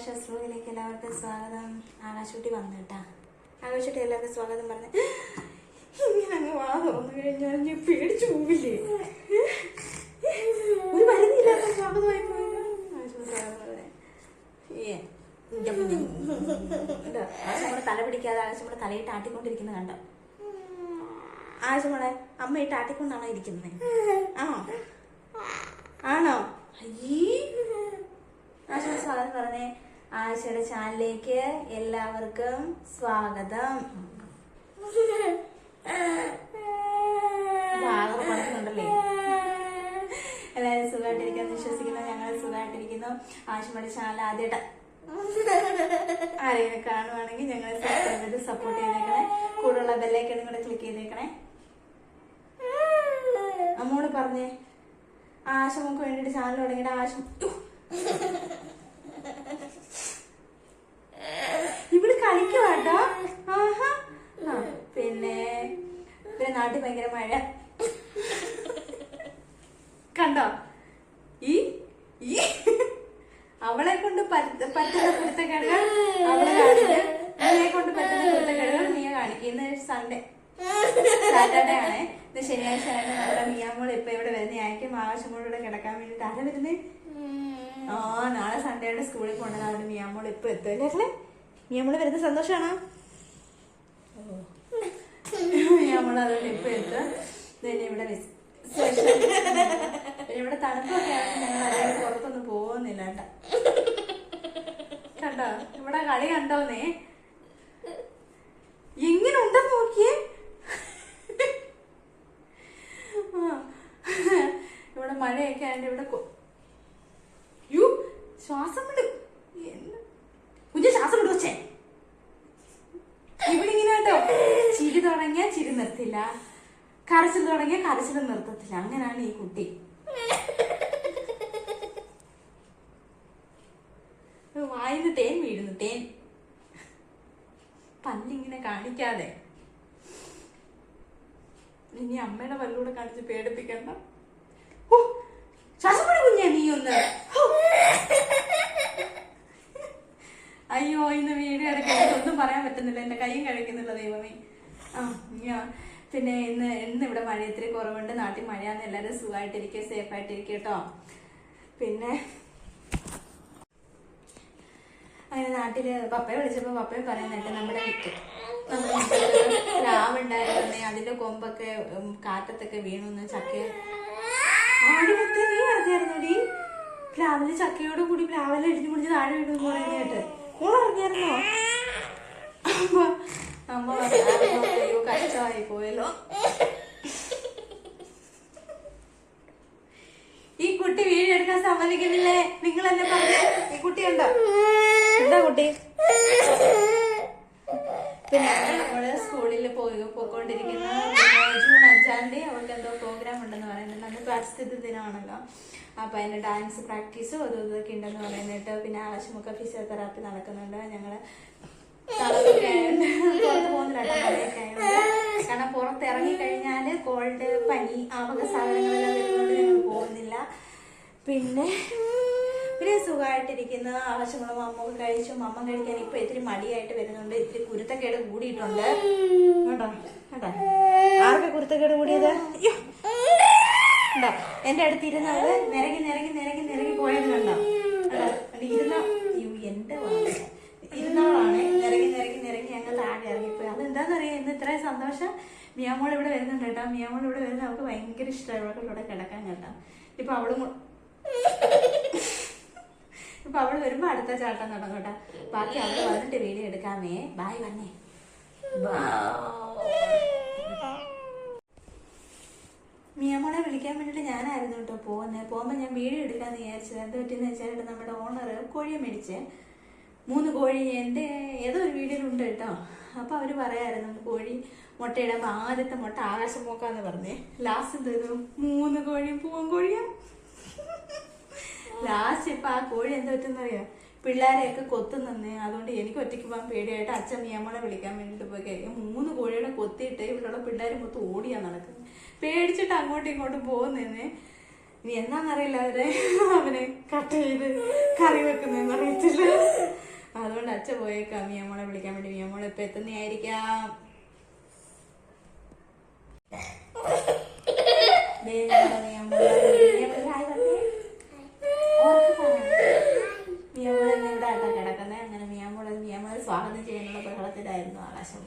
ആകാശശ്രൂവിലേക്ക് എല്ലാവർക്കും സ്വാഗതം. ആകാശുട്ടി വന്നു കേട്ടാ. ആകാശുട്ടി എല്ലാവർക്കും സ്വാഗതം പറഞ്ഞ് ഇങ്ങനെ അങ്ങ് വാ തോന്നു കഴിഞ്ഞാൽ ഞാൻ പേടിച്ചു പോവില്ലേ? ഒരു പരിധിയില്ലാത്ത സ്വാഗതമായി? നമ്മുടെ തല പിടിക്കാതെ ആകാശം നമ്മുടെ തലയിട്ട് ആട്ടിക്കൊണ്ടിരിക്കുന്നത് കണ്ടോ? ആകാശം മോളെ അമ്മയിട്ട് ആട്ടിക്കൊണ്ടാണോ ഇരിക്കുന്നത് ആണോ? ആണോ? അയ്യേ. ആശയുടെ സ്വാഗതം പറഞ്ഞേ. ആശയുടെ ചാനലിലേക്ക് എല്ലാവർക്കും സ്വാഗതം. എല്ലാവരും സുഖമായിട്ടിരിക്കുന്നു വിശ്വസിക്കുന്നു ഞങ്ങൾ സുഖമായിട്ടിരിക്കുന്നു. ആശുപത്രി ചാനൽ ആദ്യമായിട്ട് ആരെങ്കിലും കാണുവാണെങ്കിൽ ഞങ്ങളെ സബ്സ്ക്രൈബ് ചെയ്ത് സപ്പോർട്ട് ചെയ്തേക്കണേ. കൂടെയുള്ള ബെല്ലൈക്കണും കൂടെ ക്ലിക്ക് ചെയ്തേക്കണേ. അമ്മോട് പറഞ്ഞേ ആശമക്ക് വേണ്ടിയിട്ട് ചാനൽ തുടങ്ങിയിട്ട് ആശം ഇവിടെ കളിക്കുവാട്ടോ ആഹാ ആ, പിന്നെ പിന്നെ നാട്ടിൽ ഭയങ്കര മഴ കണ്ടോ? ഈ ഈ. അവളെ കൊണ്ട് പറ്റ- പറ്റുന്ന കുരുത്തക്കേടുകൾ അവളെ നീയെ കൊണ്ട് പറ്റുന്ന കുരുത്തക്കേടുകൾ നീ കാണിക്കുന്ന സൺഡേ സാറ്റർഡേ ആണ്. ഇത് ശനിയാഴ്ച ആയിട്ട് നമ്മുടെ മിയാമോൾ ഇപ്പൊ ഇവിടെ വരുന്ന. ആയിരിക്കും ആവശ്യമോടെ കിടക്കാൻ വേണ്ടിട്ട് ആരാ വരുന്നേ? ആ നാളെ സൺഡേയുടെ സ്കൂളിൽ പോകേണ്ടത് അതുകൊണ്ട് മിയാമോൾ ഇപ്പൊ എത്തുമല്ലേ അല്ലേ വരുന്ന സന്തോഷാണോ? മിയാമോൾ ഇപ്പൊ എത്തും പിന്നെ ഇവിടെ പിന്നെ ഇവിടെ തണുപ്പൊക്കെ ആണെങ്കിൽ ഞങ്ങൾ അതായത് പുറത്തൊന്നും പോകുന്നില്ല കേട്ടോ. കണ്ടോ? ഇവിടെ കളി കണ്ടോന്നേ എങ്ങനെ ഉണ്ടെന്ന് നോക്കിയേ. ഇവിടെ മഴയൊക്കെ ആയിട്ട് ഇവിടെ യു ശ്വാസം വിടും കുഞ്ഞു ശ്വാസം ഇവിടെ ഇങ്ങനെ കേട്ടോ. ചിരി തുടങ്ങിയ ചിരി നിർത്തില്ല. കരച്ചിൽ തുടങ്ങിയ കരച്ചിൽ നിർത്തത്തില്ല. അങ്ങനെയാണ് ഈ കുട്ടി. വായിന്ന് തേൻ വീഴുന്നു തേൻ. പല്ലിങ്ങനെ കാണിക്കാതെ. ഇനി അമ്മയുടെ പല്ലൂടെ കാണിച്ച് പേടിപ്പിക്കണ്ട. ശ്വാസം കുഞ്ഞേ നീ ഒന്ന് ഹോ. അയ്യോ ഇന്ന് വീഡിയോ എടുക്കാൻ ഒന്നും പറയാൻ പറ്റുന്നില്ല എന്റെ കൈയും കഴിക്കുന്നില്ല ദൈവമേ ആ ഞാ പിന്നെ ഇന്ന് ഇവിടെ മഴ ഇത്തിരി കുറവുണ്ട്. നാട്ടിൽ മഴയാന്ന് എല്ലാവരും സുഖമായിട്ടിരിക്കുക സേഫ് ആയിട്ടിരിക്കുക കേട്ടോ പിന്നെ അങ്ങനെ നാട്ടിൽ പപ്പയെ വിളിച്ചപ്പോൾ പപ്പയെ പറയുന്നുണ്ട് നമ്മുടെ വിത്ത്. നമ്മുടെ പ്ലാവ് അതിന്റെ കൊമ്പൊക്കെ കാറ്റത്തൊക്കെ വീണു ചക്ക. ആടി മുത്തേ നീ അറിഞ്ഞായിരുന്നോടി പ്ലാവിലെ ചക്കയോട് കൂടി പ്ലാവിലെ ഇടിഞ്ഞു കുടിച്ച് താഴെ വീണെന്ന് പറയുന്നതായിട്ട് ഓ അറിഞ്ഞായിരുന്നോ അമ്മ അമ്മ അയ്യോ കഷ്ടമായി പോയല്ലോ. ഈ കുട്ടി വീടെടുക്കാൻ സമ്മതിക്കുന്നില്ലേ? നിങ്ങൾ എന്നെ പറഞ്ഞു? ഈ കുട്ടി ഉണ്ടോ എന്താ കുട്ടി? പിന്നെ നമ്മൾ സ്കൂളിൽ പോയി പോയിക്കൊണ്ടിരിക്കുന്ന ജൂൺ അഞ്ചാം തീയതി അവൾക്ക് എന്തോ പ്രോഗ്രാം ഉണ്ടെന്ന് പറയുന്നുണ്ട്. അന്ന് പരിസ്ഥിതി ദിനമാണല്ലോ. അപ്പൊ അതിന്റെ ഡാൻസ് പ്രാക്ടീസും അതും ഇതൊക്കെ ഉണ്ടെന്ന് പറയുന്നിട്ട് പിന്നെ ആവശ്യമൊക്കെ ഫിസിയോതെറാപ്പി നടക്കുന്നുണ്ട്. ഞങ്ങൾ കാരണം പുറത്ത് കഴിഞ്ഞാൽ കോൾഡ് പനി ആ വക സാധനങ്ങളെല്ലാം പോകുന്നില്ല. പിന്നെ പിന്നെ സുഖമായിട്ടിരിക്കുന്ന ആവശ്യങ്ങളും അമ്മൊക്കെ കഴിച്ചു. അമ്മ കഴിക്കാൻ ഇപ്പൊ ഇത്തിരി മടിയായിട്ട് വരുന്നുണ്ട്. ഇത്തിരി കുരുത്തക്കേട് കൂടിയിട്ടുണ്ട്. കേട്ടോ കേട്ടോ ആർക്കെ കുരുത്തക്കേട് കൂടിയത്? എന്റെ അടുത്തിരുന്നത് നിരങ്ങി നിരങ്ങി നിരങ്ങി നിരങ്ങി പോയത് കണ്ടോ കണ്ടോ? അത് ഇരുന്ന അയ്യോ എന്റെ വാല. ഇരുന്നവളാണ് നിരങ്ങി നിരങ്ങി നിരങ്ങി ഞങ്ങൾ താഴെ ഇറങ്ങിപ്പോയി അതെന്താണെന്നറിയാം ഇന്ന് ഇത്രയും സന്തോഷം. മിയാമോൾ ഇവിടെ വരുന്നുണ്ട് കേട്ടോ. മിയാമോൾ ഇവിടെ വരുന്നത് അവൾക്ക് ഭയങ്കര ഇഷ്ടമാണ് ഇവിടെ ഇവിടെ കിടക്കാൻ കേട്ടോ. ഇപ്പൊ അവളും ഇപ്പൊ അവൾ വരുമ്പോ അടുത്ത ചാട്ടം തുടങ്ങും കേട്ടോ. ബാക്കി അവൾ വന്നിട്ട് വീഡിയോ എടുക്കാമേ. ബായ് വന്നേ. മിയാമോളെ വിളിക്കാൻ വേണ്ടിയിട്ട് ഞാനായിരുന്നു കേട്ടോ പോകുന്നത്. പോകുമ്പോൾ ഞാൻ വീഡിയോ എടുക്കാന്ന് വിചാരിച്ചത്. എന്ത് പറ്റിയെന്ന് വെച്ചാൽ നമ്മുടെ ഓണർ കോഴിയെ മേടിച്ച്. മൂന്ന് കോഴി എന്റെ ഏതോ ഒരു വീഡിയോയിലുണ്ട് കേട്ടോ. അപ്പോൾ അവർ പറയായിരുന്നു കോഴി മുട്ടയിടുമ്പോൾ ആദ്യത്തെ മുട്ട ആകാശം പോക്കാന്ന് പറഞ്ഞേ. ലാസ്റ്റ് എന്ത് മൂന്ന് കോഴിയും പൂവൻ കോഴിയും. ലാസ്റ്റ് ഇപ്പം ആ കോഴി എന്താ പറ്റുന്നറിയാം പിള്ളേരെയൊക്കെ കൊത്തുന്നേ അതുകൊണ്ട് എനിക്ക് ഒറ്റയ്ക്ക് പോകാൻ പേടിയായിട്ട് അച്ഛൻ നിയമളെ വിളിക്കാൻ വേണ്ടിയിട്ട് പോയി മൂന്ന് കോഴികളെ കൊത്തിയിട്ട് ഇവിടെയുള്ള പിള്ളേർ മൊത്തം ഓടിയാ നടക്കുന്നത് പേടിച്ചിട്ട് അങ്ങോട്ടും ഇങ്ങോട്ടും പോകുന്നേന്ന്. ഇനി എന്നാന്നറിയില്ല അവരെ? അവനെ കട്ട് ചെയ്ത് കറി വെക്കുന്നതെന്ന് അറിയത്തില്ല. പോയേക്കാം. മിയമോളെ വിളിക്കാൻ വേണ്ടി. മിയമോളെ ഇപ്പൊ എത്തുന്നതായിരിക്കാം പറ. മിയമോൾ ഇവിടെ കിടക്കുന്നത് അങ്ങനെ മിയമോൾ മിയമോളെ സ്വാഗതം ചെയ്യാനുള്ള ബഹളത്തിലായിരുന്നു ആകാശം